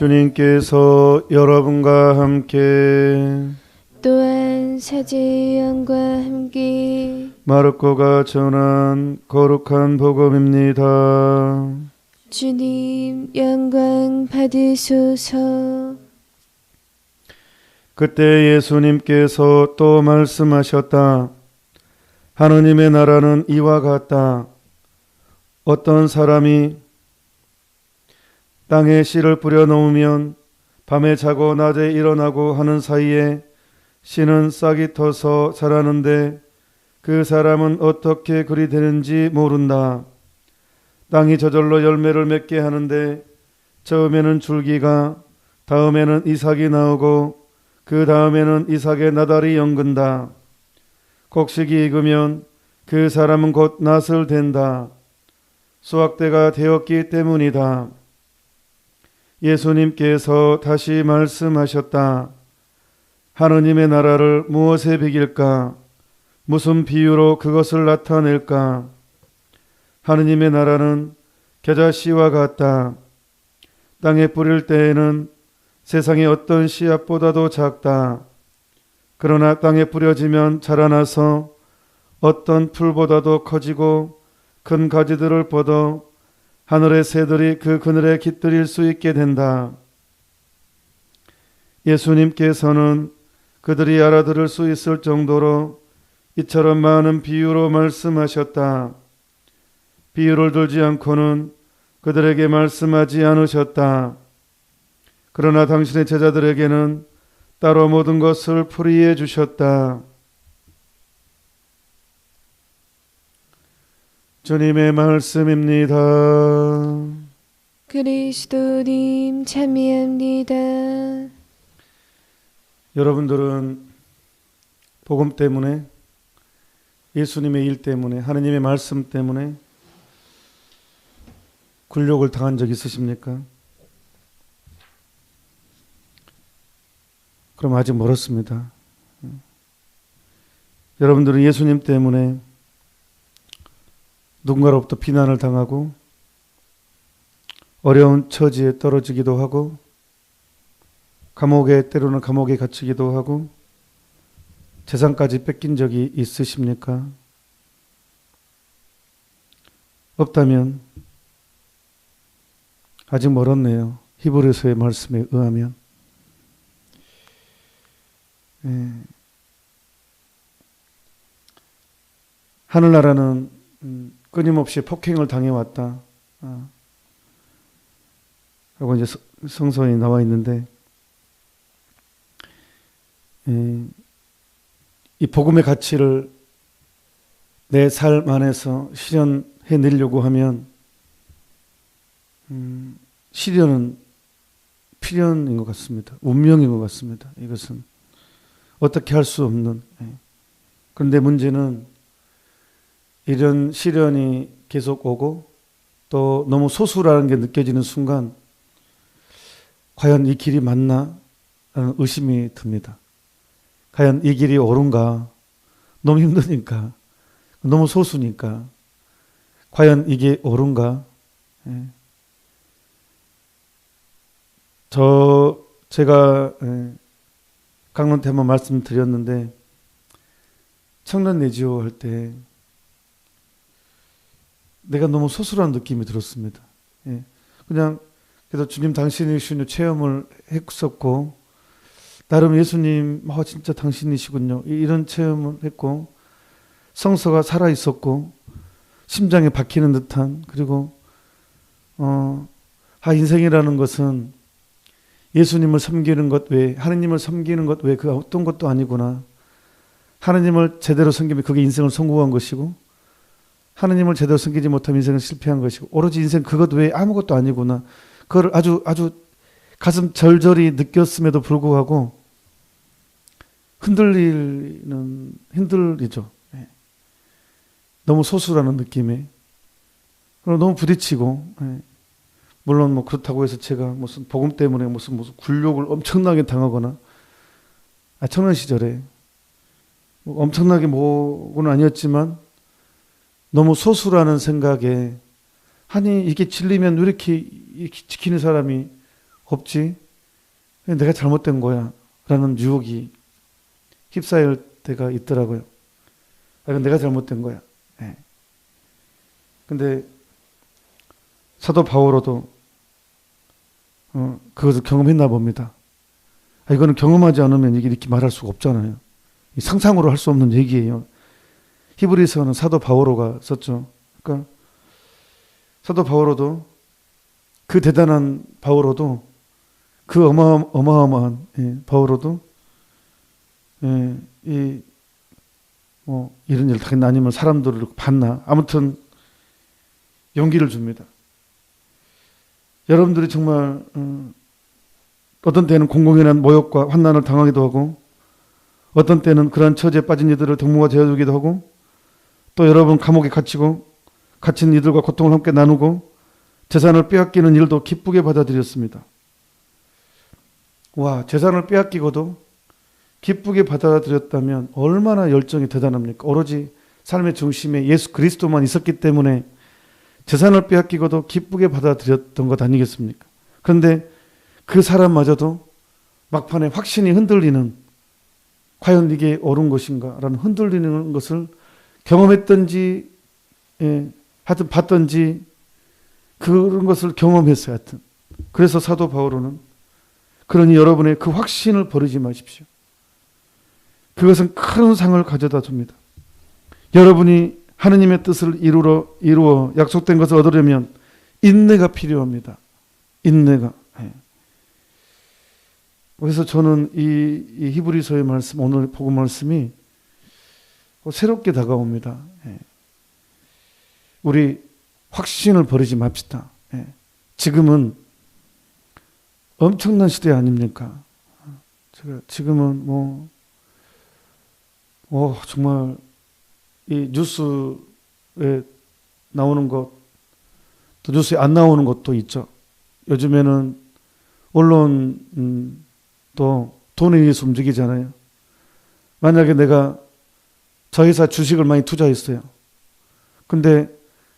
주님께서 여러분과 함께 또한 사제연과 함께 마르코가 전한 거룩한 복음입니다. 주님 영광 받으소서 그때 예수님께서 또 말씀하셨다. 하느님의 나라는 이와 같다. 어떤 사람이 땅에 씨를 뿌려 놓으면 밤에 자고 낮에 일어나고 하는 사이에 씨는 싹이 터서 자라는데 그 사람은 어떻게 그리 되는지 모른다. 땅이 저절로 열매를 맺게 하는데 처음에는 줄기가 다음에는 이삭이 나오고 그 다음에는 이삭의 나달이 연근다. 곡식이 익으면 그 사람은 곧 낫을 된다. 수확대가 되었기 때문이다. 예수님께서 다시 말씀하셨다. 하느님의 나라를 무엇에 비길까? 무슨 비유로 그것을 나타낼까? 하느님의 나라는 겨자씨와 같다. 땅에 뿌릴 때에는 세상의 어떤 씨앗보다도 작다. 그러나 땅에 뿌려지면 자라나서 어떤 풀보다도 커지고 큰 가지들을 뻗어 하늘의 새들이 그 그늘에 깃들일 수 있게 된다. 예수님께서는 그들이 알아들을 수 있을 정도로 이처럼 많은 비유로 말씀하셨다. 비유를 들지 않고는 그들에게 말씀하지 않으셨다. 그러나 당신의 제자들에게는 따로 모든 것을 풀이해 주셨다. 주님의 말씀입니다. 그리스도님 참여합니다 여러분들은 복음 때문에 예수님의 일 때문에 하느님의 말씀 때문에 굴욕을 당한 적 있으십니까? 그럼 아직 멀었습니다. 여러분들은 예수님 때문에 누군가로부터 비난을 당하고 어려운 처지에 떨어지기도 하고 감옥에 때로는 감옥에 갇히기도 하고 재산까지 뺏긴 적이 있으십니까? 없다면 아직 멀었네요. 히브리서의 말씀에 의하면 예. 하늘나라는 음, 끊임없이 폭행을 당해왔다. 아. 하고 이제 성서에 나와 있는데 예. 이 복음의 가치를 내 삶 안에서 실현해 내려고 하면 음, 시련은 필연인 것 같습니다. 운명인 것 같습니다. 이것은 어떻게 할 수 없는. 예. 그런데 문제는 이런 시련이 계속 오고 또 너무 소수라는 게 느껴지는 순간 과연 이 길이 맞나? 라는 의심이 듭니다. 과연 이 길이 옳은가? 너무 힘드니까. 너무 소수니까. 과연 이게 옳은가? 예. 저, 제가, 예, 강론 테마 말씀드렸는데, 청년 내지오 할 때, 내가 너무 소수라는 느낌이 들었습니다. 예. 그냥, 그래서 주님 당신이시군요. 체험을 했었고, 나름 예수님, 어, 진짜 당신이시군요. 이런 체험을 했고, 성서가 살아 있었고, 심장에 박히는 듯한, 그리고, 어, 아, 인생이라는 것은 예수님을 섬기는 것 외에, 하느님을 섬기는 것 외에 그 어떤 것도 아니구나. 하느님을 제대로 섬기면 그게 인생을 성공한 것이고, 하느님을 제대로 섬기지 못하면 인생은 실패한 것이고, 오로지 인생 그것 외에 아무것도 아니구나. 그걸 아주, 아주 가슴 절절히 느꼈음에도 불구하고, 흔들리는, 흔들리죠. 예. 너무 소수라는 느낌에. 그리고 너무 부딪히고, 예. 물론 뭐 그렇다고 해서 제가 무슨 복음 때문에 무슨 무슨 굴욕을 엄청나게 당하거나, 아, 청년 시절에 뭐 엄청나게 뭐고는 아니었지만 너무 소수라는 생각에 아니 이게 진리면 왜 이렇게, 지키는 사람이 없지. 내가 잘못된 거야. 라는 유혹이 휩싸일 때가 있더라고요. 아, 내가 잘못된 거야. 예. 근데 사도 바오로도 어, 그것을 경험했나 봅니다. 아, 이거는 경험하지 않으면 이게 이렇게 말할 수가 없잖아요. 이 상상으로 할 수 없는 얘기예요. 히브리서는 사도 바오로가 썼죠. 그러니까 사도 바오로도 그 대단한 바오로도 그 어마, 어마어마한 예, 바오로도 예, 이, 뭐 이런 일 당연히 아니면 사람들을 봤나 아무튼 용기를 줍니다. 여러분들이 정말 어, 어떤 때는 공공연한 모욕과 환난을 당하기도 하고 어떤 때는 그런 처지에 빠진 이들을 동무가 되어주기도 하고 또 여러분 감옥에 갇히고 갇힌 이들과 고통을 함께 나누고 재산을 빼앗기는 일도 기쁘게 받아들였습니다. 와 재산을 빼앗기고도 기쁘게 받아들였다면 얼마나 열정이 대단합니까? 오로지 삶의 중심에 예수 그리스도만 있었기 때문에 재산을 빼앗기고도 기쁘게 받아들였던 것 아니겠습니까? 그런데 그 사람마저도 막판에 확신이 흔들리는 과연 이게 옳은 것인가 라는 흔들리는 것을 경험했던지 예, 하여튼 봤던지 그런 것을 경험했어요. 하여튼 그래서 사도 바울은 그러니 여러분의 그 확신을 버리지 마십시오. 그것은 큰 상을 가져다 줍니다. 여러분이 하느님의 뜻을 이루어 이루어 약속된 것을 얻으려면 인내가 필요합니다. 인내가. 예. 그래서 저는 이, 이 히브리서의 말씀 오늘 복음 말씀이 새롭게 다가옵니다. 예. 우리 확신을 버리지 맙시다. 예. 지금은 엄청난 시대 아닙니까? 제가 지금은 뭐, 어, 정말 이 뉴스에 나오는 것, 또 뉴스에 안 나오는 것도 있죠. 요즘에는 언론, 음, 또 돈에 의해서 움직이잖아요. 만약에 내가 저 회사 주식을 많이 투자했어요. 근데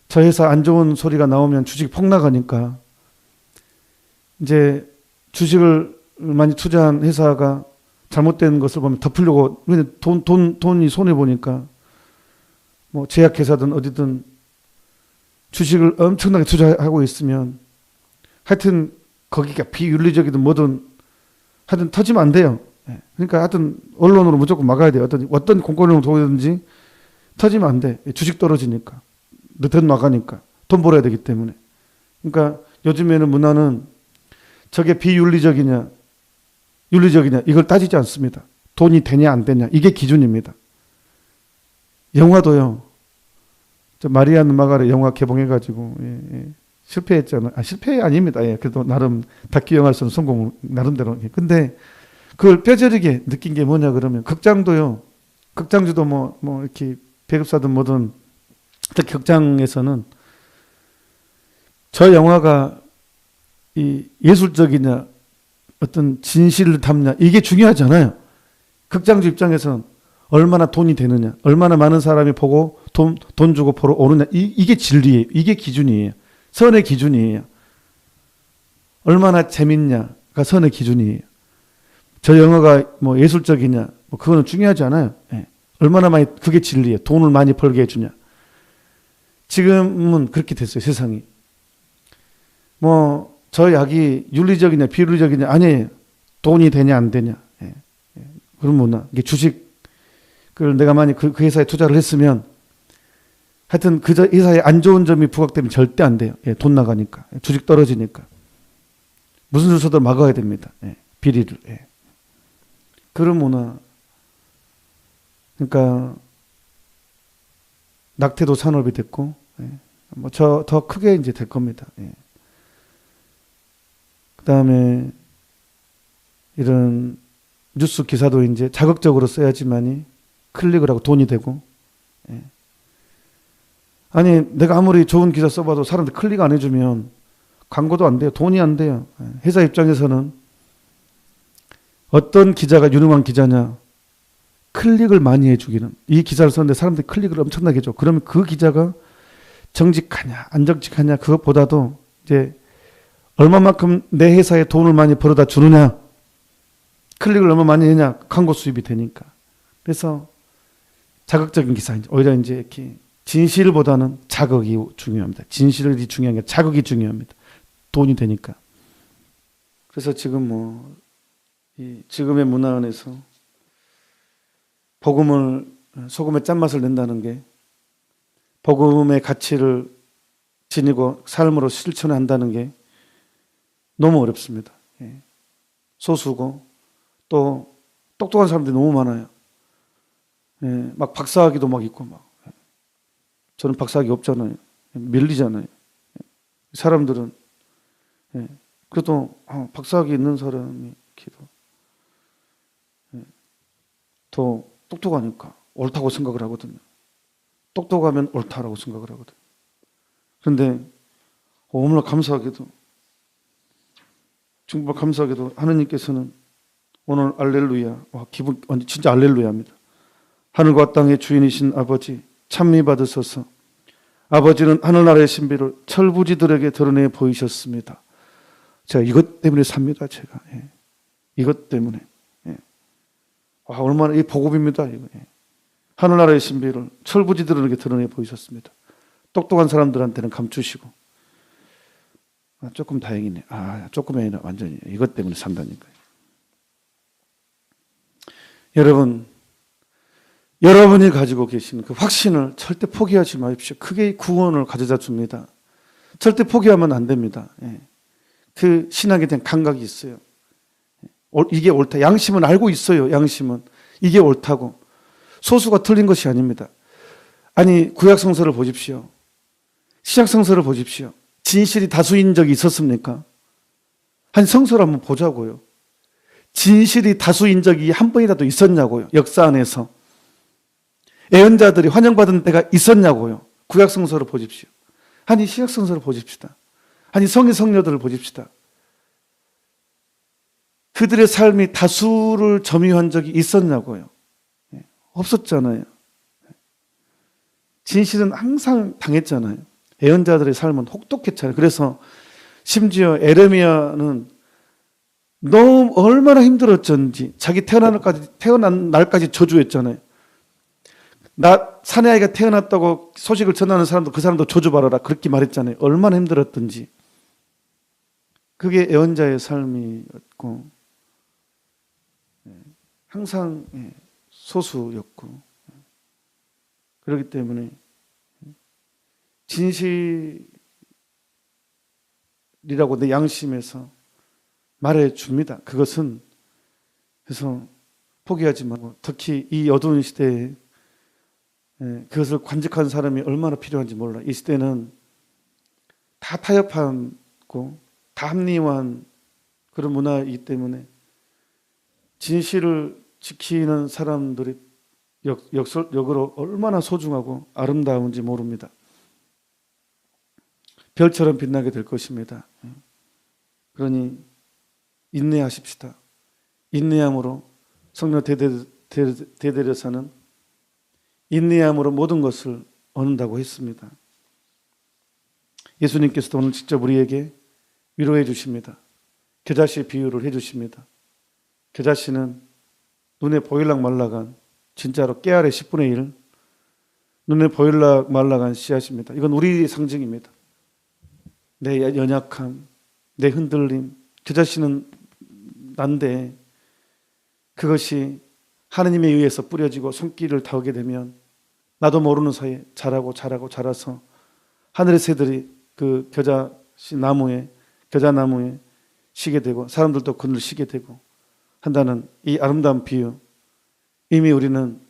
저 회사 안 좋은 소리가 나오면 주식이 폭락하니까 이제 주식을 많이 투자한 회사가 잘못된 것을 보면 덮으려고 돈, 돈, 돈이 손해 보니까 뭐 제약회사든 어디든 주식을 엄청나게 투자하고 있으면 하여튼 거기가 비윤리적이든 뭐든 하여튼 터지면 안 돼요. 예. 그러니까 하여튼 언론으로 무조건 막아야 돼요. 어떤, 어떤 공권력을 도우든지 터지면 안 돼. 주식 떨어지니까. 돈 나가니까. 돈 벌어야 되기 때문에. 그러니까 요즘에는 문화는 저게 비윤리적이냐, 윤리적이냐, 이걸 따지지 않습니다. 돈이 되냐, 안 되냐. 이게 기준입니다. 영화도요. 저 마리안 마가르 영화 개봉해가지고, 예, 예. 실패했잖아요. 아, 실패 아닙니다. 예. 그래도 나름 다큐 영화로서는 성공, 나름대로. 근데 그걸 뼈저리게 느낀 게 뭐냐 그러면 극장도요. 극장주도 뭐, 뭐 이렇게 배급사든 뭐든 특히 극장에서는 저 영화가 이 예술적이냐 어떤 진실을 담냐 이게 중요하잖아요. 극장주 입장에서는 얼마나 돈이 되느냐, 얼마나 많은 사람이 보고 돈, 돈 주고 보러 오느냐 이, 이게 진리예요. 이게 기준이에요. 선의 기준이에요. 얼마나 재밌냐가 선의 기준이에요. 저 영화가 뭐 예술적이냐, 뭐 그거는 중요하지 않아요. 예. 얼마나 많이 그게 진리예요. 돈을 많이 벌게 해주냐. 지금은 그렇게 됐어요. 세상이. 뭐 저 약이 윤리적이냐 비윤리적이냐 아니에요. 돈이 되냐 안 되냐. 예. 예. 그런 문화. 이게 주식을 내가 만약 그, 그 회사에 투자를 했으면 하여튼 그 회사에 안 좋은 점이 부각되면 절대 안 돼요. 예, 돈 나가니까. 주식 떨어지니까. 무슨 수서도 막아야 됩니다. 예, 비리를. 예. 문화. 그러니까 낙태도 산업이 됐고, 예. 뭐저 더 크게 이제 될 겁니다. 예. 그 다음에 이런 뉴스 기사도 이제 자극적으로 써야지만이 클릭을 하고 돈이 되고, 예. 아니 내가 아무리 좋은 기사 써봐도 사람들 클릭 안 해주면 광고도 안 돼요. 돈이 안 돼요. 예. 회사 입장에서는 어떤 기자가 유능한 기자냐 클릭을 많이 해주기는 이 기사를 썼는데 사람들이 클릭을 엄청나게 해줘. 그러면 그 기자가 정직하냐 안 정직하냐 그것보다도 이제 얼마만큼 내 회사에 돈을 많이 벌어다 주느냐, 클릭을 얼마 많이 했냐, 광고 수입이 되니까. 그래서 자극적인 기사, 오히려 이제 이렇게 진실보다는 자극이 중요합니다. 진실이 중요한 게 자극이 중요합니다. 돈이 되니까. 그래서 지금 뭐, 이 지금의 문화 안에서 복음을, 소금의 짠맛을 낸다는 게 복음의 가치를 지니고 삶으로 실천한다는 게 너무 어렵습니다. 예. 소수고 또 똑똑한 사람들이 너무 많아요. 예, 막 박사학위도 막 있고 막. 예. 저는 박사학위 없잖아요. 예, 밀리잖아요. 예. 사람들은 예. 그래도 어, 박사학위 있는 사람이 기도 예. 더 똑똑하니까 옳다고 생각을 하거든요. 똑똑하면 옳다라고 생각을 하거든요. 그런데 너무나 감사하게도 정말 감사하게도 하느님께서는 오늘 알렐루야 와 기분 완전 진짜 알렐루야입니다. 하늘과 땅의 주인이신 아버지 찬미 받으소서. 아버지는 하늘나라의 신비를 철부지들에게 드러내 보이셨습니다. 제가 이것 때문에 삽니다. 제가 예. 이것 때문에 예. 와 얼마나 이 복음입니다. 이거 예. 하늘나라의 신비를 철부지들에게 드러내 보이셨습니다. 똑똑한 사람들한테는 감추시고 아, 조금 다행이네. 아, 조금이 아니라 완전히 이것 때문에 산다니까요. 여러분, 여러분이 가지고 계신 그 확신을 절대 포기하지 마십시오. 그게 구원을 가져다 줍니다. 절대 포기하면 안 됩니다. 예. 그 신학에 대한 감각이 있어요. 올- 이게 옳다. 양심은 알고 있어요. 양심은 이게 옳다고 소수가 틀린 것이 아닙니다. 아니 구약 성서를 보십시오. 시작 성서를 보십시오. 진실이 다수인 적이 있었습니까? 한 성서를 한번 보자고요. 진실이 다수인 적이 한 번이라도 있었냐고요. 역사 안에서. 애언자들이 환영받은 때가 있었냐고요. 구약 성서를 보십시오. 아니 시약 성서를 보십시다. 아니 성의 성녀들을 보십시다. 그들의 삶이 다수를 점유한 적이 있었냐고요. 예, 없었잖아요. 진실은 항상 당했잖아요. 애언자들의 삶은 혹독했잖아요. 그래서 심지어 에레미야는 너무 얼마나 힘들었던지 자기 태어난 날까지 태어난 날까지 저주했잖아요. 나 사내 아이가 태어났다고 소식을 전하는 사람도 그 사람도 저주 받아라 그렇게 말했잖아요. 얼마나 힘들었던지. 그게 애언자의 삶이었고 예, 항상 예, 소수였고 그렇기 때문에 진실이라고 내 양심에서 말해 줍니다. 그것은 그래서 포기하지 말고 특히 이 어두운 시대에 예, 그것을 관직한 사람이 얼마나 필요한지 몰라. 이 시대는 다 타협하고 다 합리화한 그런 문화이기 때문에 진실을 지키는 사람들이 역, 역설, 역으로 얼마나 소중하고 아름다운지 모릅니다. 별처럼 빛나게 될 것입니다. 그러니 인내하십시다. 인내함으로 성령 대대, 대- 대대 려사는 인내함으로 모든 것을 얻는다고 했습니다. 예수님께서도 오늘 직접 우리에게 위로해 주십니다. 겨자씨 비유를 해 주십니다. 겨자씨는 눈에 보일락 말락한 진짜로 깨알의 10분의 1 눈에 보일락 말락한 씨앗입니다. 이건 우리 상징입니다. 내 연약함, 내 흔들림, 겨자씨는 난데 그것이 하느님에 의해서 뿌려지고 손길을 닿게 되면 나도 모르는 사이에 자라고 자라고 자라서 하늘의 새들이 그 겨자씨 나무에 겨자 나무에 쉬게 되고 사람들도 그늘 쉬게 되고 한다는 이 아름다운 비유 이미 우리는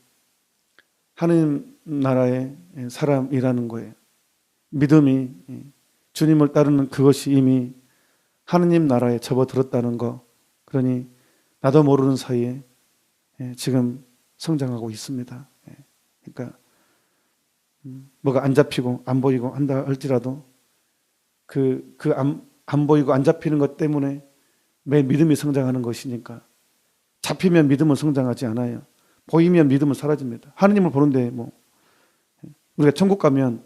하느님 나라의 사람이라는 거예요. 믿음이 주님을 따르는 그것이 이미 하느님 나라에 접어들었다는 거. 그러니 나도 모르는 사이에 예, 지금 성장하고 있습니다. 예, 그러니까 음, 뭐가 안 잡히고 안 보이고 한다 할지라도 그 그안 안 보이고 안 잡히는 것 때문에 내 믿음이 성장하는 것이니까 잡히면 믿음은 성장하지 않아요. 보이면 믿음은 사라집니다. 하느님을 보는데 뭐 우리가 천국 가면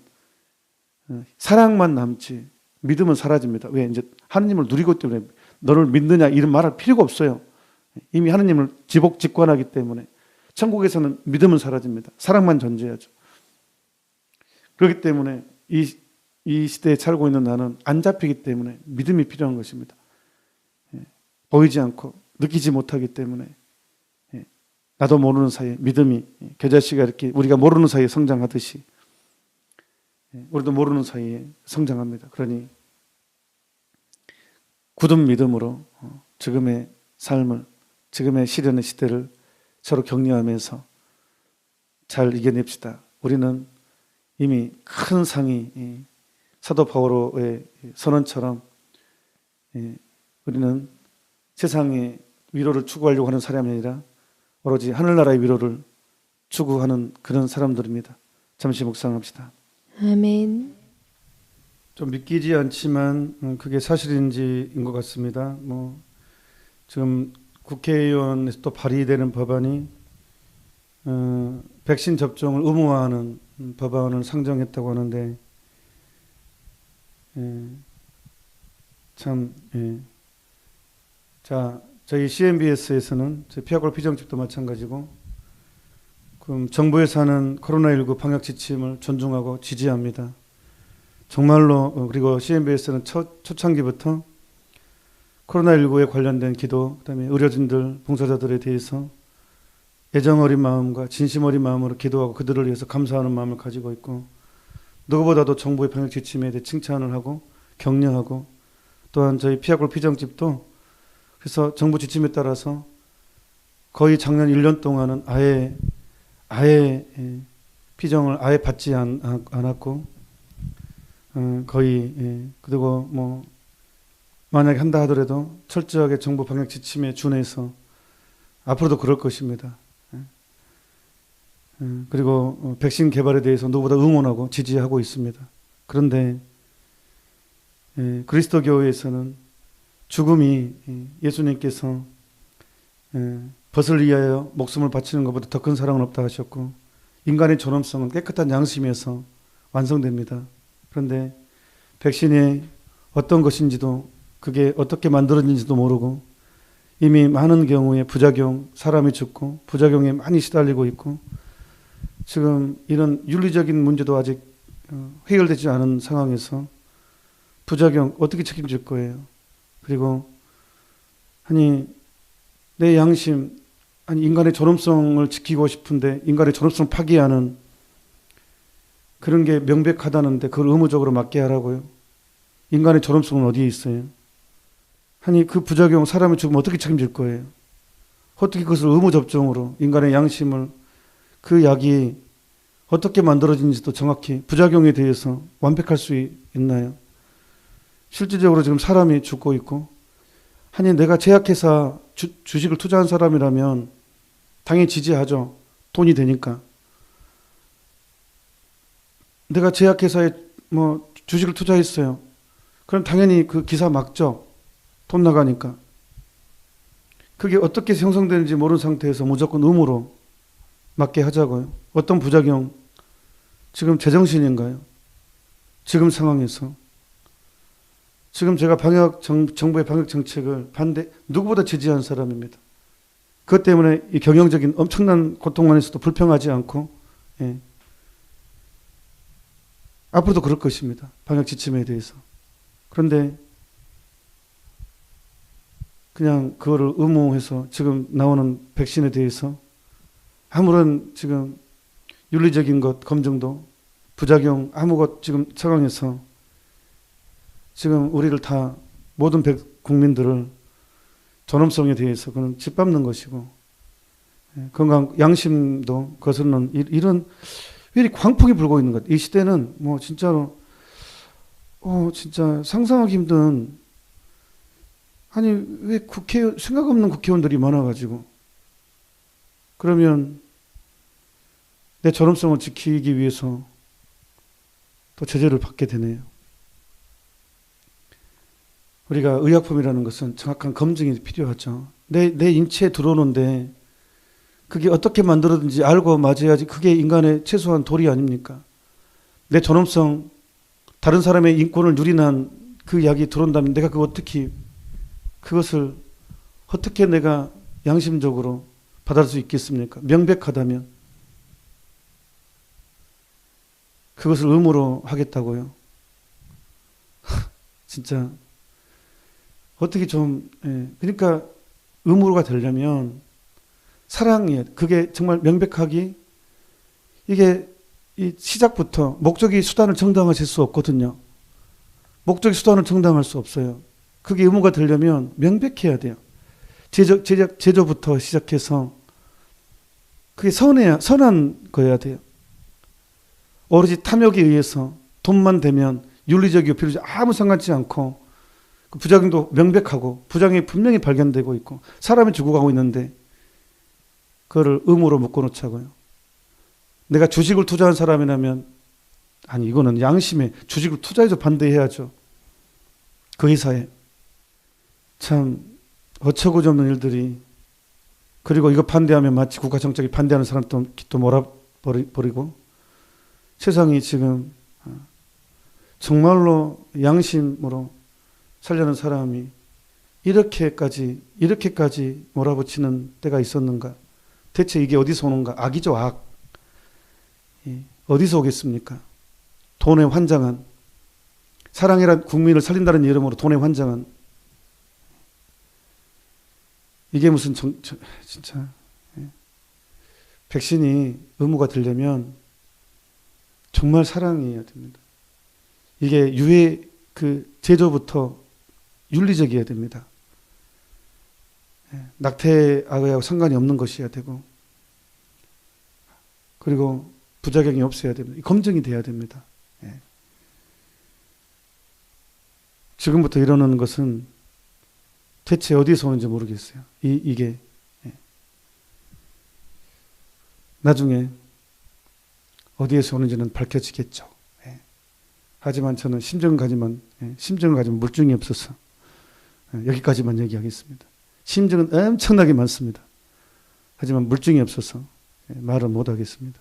어, 사랑만 남지 믿음은 사라집니다. 왜 이제 하느님을 누리고 때문에 너를 믿느냐 이런 말할 필요가 없어요. 이미 하느님을 지복 직관하기 때문에 천국에서는 믿음은 사라집니다. 사랑만 존재하죠. 그렇기 때문에 이, 이 시대에 살고 있는 나는 안 잡히기 때문에 믿음이 필요한 것입니다. 예. 보이지 않고 느끼지 못하기 때문에 예. 나도 모르는 사이에 믿음이 예. 겨자씨가 이렇게 우리가 모르는 사이에 성장하듯이 예. 우리도 모르는 사이에 성장합니다. 그러니 굳은 믿음으로 어, 지금의 삶을 지금의 시련의 시대를 서로 격려하면서 잘 이겨냅시다. 우리는 이미 큰 상이 이 사도 바오로의 선언처럼 예, 우리는 세상의 위로를 추구하려고 하는 사람이 아니라 오로지 하늘나라의 위로를 추구하는 그런 사람들입니다. 잠시 묵상합시다. 아멘. 좀 믿기지 않지만 음, 그게 사실인지인 것 같습니다. 뭐 지금 국회의원에서 또 발의되는 법안이 어, 백신 접종을 의무화하는 음, 법안을 상정했다고 하는데 예, 참 예. 자, 저희 CNBS에서는 피아골 피정집도 마찬가지고 그럼 정부에서 하는 코로나19 방역 지침을 존중하고 지지합니다. 정말로 어, 그리고 CNBS는 초, 초창기부터 코로나19에 관련된 기도, 그다음에 의료진들, 봉사자들에 대해서 애정 어린 마음과 진심 어린 마음으로 기도하고 그들을 위해서 감사하는 마음을 가지고 있고 누구보다도 정부의 방역 지침에 대해 칭찬을 하고 격려하고 또한 저희 피아골 피정집도 그래서 정부 지침에 따라서 거의 작년 1년 동안은 아예 아예 예, 피정을 아예 받지 않, 않았고 어, 거의 예, 그리고 뭐 만약에 한다 하더라도 철저하게 정부 방역 지침에 준해서 앞으로도 그럴 것입니다. 예. 예, 그리고 어, 백신 개발에 대해서 누구보다 응원하고 지지하고 있습니다. 그런데 예, 그리스도 교회에서는 죽음이 예, 예수님께서 예, 벗을 위하여 목숨을 바치는 것보다 더 큰 사랑은 없다 하셨고 인간의 존엄성은 깨끗한 양심에서 완성됩니다. 그런데 백신이 어떤 것인지도 그게 어떻게 만들어진지도 모르고 이미 많은 경우에 부작용, 사람이 죽고 부작용에 많이 시달리고 있고 지금 이런 윤리적인 문제도 아직 어, 해결되지 않은 상황에서 부작용 어떻게 책임질 거예요? 그리고 아니 내 양심 아니 인간의 존엄성을 지키고 싶은데 인간의 존엄성을 파기하는 그런 게 명백하다는데 그걸 의무적으로 맡게 하라고요. 인간의 존엄성은 어디에 있어요? 아니 그 부작용 사람이 죽으면 어떻게 책임질 거예요? 어떻게 그것을 의무 접종으로 인간의 양심을 그 약이 어떻게 만들어진지도 정확히 부작용에 대해서 완벽할 수 있나요? 실질적으로 지금 사람이 죽고 있고 아니 내가 제약회사 주, 주식을 투자한 사람이라면 당연히 지지하죠. 돈이 되니까. 내가 제약회사에 뭐 주식을 투자했어요. 그럼 당연히 그 기사 막죠. 돈 나가니까. 그게 어떻게 형성되는지 모르는 상태에서 무조건 의무로 맞게 하자고요. 어떤 부작용? 지금 제정신인가요? 지금 상황에서. 지금 제가 방역 정, 정부의 방역 정책을 반대 누구보다 지지한 사람입니다. 그것 때문에 이 경영적인 엄청난 고통 안에서도 불평하지 않고 예. 앞으로도 그럴 것입니다. 방역 지침에 대해서. 그런데 그냥 그거를 의무해서 지금 나오는 백신에 대해서 아무런 지금 윤리적인 것 검증도 부작용 아무것 지금 상황에서 지금 우리를 다 모든 백, 국민들을 존엄성에 대해서 그는 짓밟는 것이고 예, 건강 양심도 이- 이런 왜 이렇게 광풍이 불고 있는 것? 이 시대는 뭐 진짜로 어 진짜 상상하기 힘든 아니 왜 국회 생각 없는 국회의원들이 많아가지고 그러면 내 존엄성을 지키기 위해서 또 제재를 받게 되네요. 우리가 의약품이라는 것은 정확한 검증이 필요하죠. 내, 내 인체에 들어오는데 그게 어떻게 만들어든지 알고 맞아야지 그게 인간의 최소한 도리 아닙니까? 내 존엄성, 다른 사람의 인권을 누리는 그 약이 들어온다면 내가 그 어떻게 그것을 어떻게 내가 양심적으로 받아들 수 있겠습니까? 명백하다면 그것을 의무로 하겠다고요. 진짜 어떻게 좀 예, 그러니까 의무가 되려면 사랑이 그게 정말 명백하기 이게 이 시작부터 목적이 수단을 정당화할 수 없거든요. 목적이 수단을 정당할 수 없어요. 그게 의무가 되려면 명백해야 돼요. 제조, 제작, 제조부터 시작해서 그게 선해야, 선한 거여야 돼요. 오로지 탐욕에 의해서 돈만 되면 윤리적이고 필요지 아무 상관치 않고 그 부작용도 명백하고 부작용이 분명히 발견되고 있고 사람이 죽어가고 있는데 그거를 의무로 묶어놓자고요. 내가 주식을 투자한 사람이라면 아니 이거는 양심에 주식을 투자해서 반대해야죠. 그 회사에 참 어처구니없는 일들이 그리고 이거 반대하면 마치 국가 정책에 반대하는 사람 또, 또 몰아버리고 세상이 지금 어, 정말로 양심으로 살려는 사람이 이렇게까지 이렇게까지 몰아붙이는 때가 있었는가? 대체 이게 어디서 오는가? 악이죠 악. 예, 어디서 오겠습니까? 돈에 환장한 사랑이란 국민을 살린다는 이름으로 돈에 환장한 이게 무슨 정, 저, 진짜 예. 백신이 의무가 되려면 정말 사랑이어야 됩니다. 이게 유해 그 제조부터 윤리적이어야 됩니다. 예, 낙태하고 상관이 없는 것이어야 되고 그리고 부작용이 없어야 됩니다. 검증이 돼야 됩니다. 예. 지금부터 이러는 것은 대체 어디서 오는지 모르겠어요. 이, 이게 예. 나중에 어디에서 오는지는 밝혀지겠죠. 예. 하지만 저는 심정을 가지면 예, 심정을 가지면 물증이 없어서 예, 여기까지만 얘기하겠습니다. 심정은 엄청나게 많습니다. 하지만 물증이 없어서 예, 말을 못하겠습니다.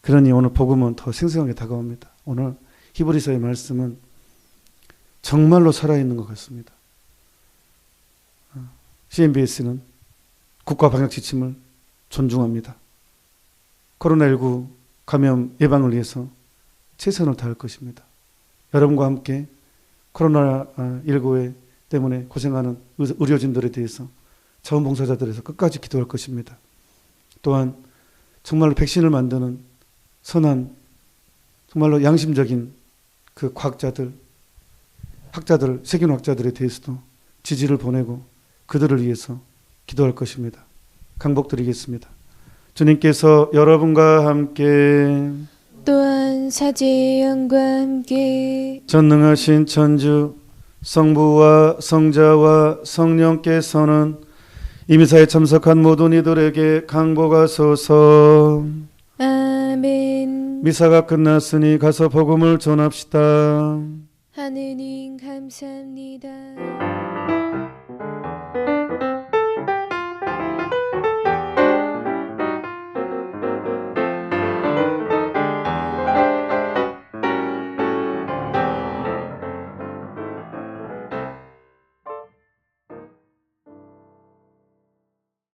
그러니 오늘 복음은 더 생생하게 다가옵니다. 오늘 히브리서의 말씀은 정말로 살아있는 것 같습니다. CNBS는 국가 방역 지침을 존중합니다. 코로나19 감염 예방을 위해서 최선을 다할 것입니다. 여러분과 함께 코로나19에 때문에 고생하는 의료진들에 대해서 자원봉사자들에서 끝까지 기도할 것입니다. 또한 정말로 백신을 만드는 선한 정말로 양심적인 그 과학자들, 학자들, 세균학자들에 대해서도 지지를 보내고 그들을 위해서 기도할 것입니다. 강복드리겠습니다. 주님께서 여러분과 함께 또한 사제의 영과 함께 전능하신 천주 성부와 성자와 성령께서는 이미사에 참석한 모든 이들에게 강복하소서 아멘 미사가 끝났으니 가서 복음을 전합시다. 하느님 감사합니다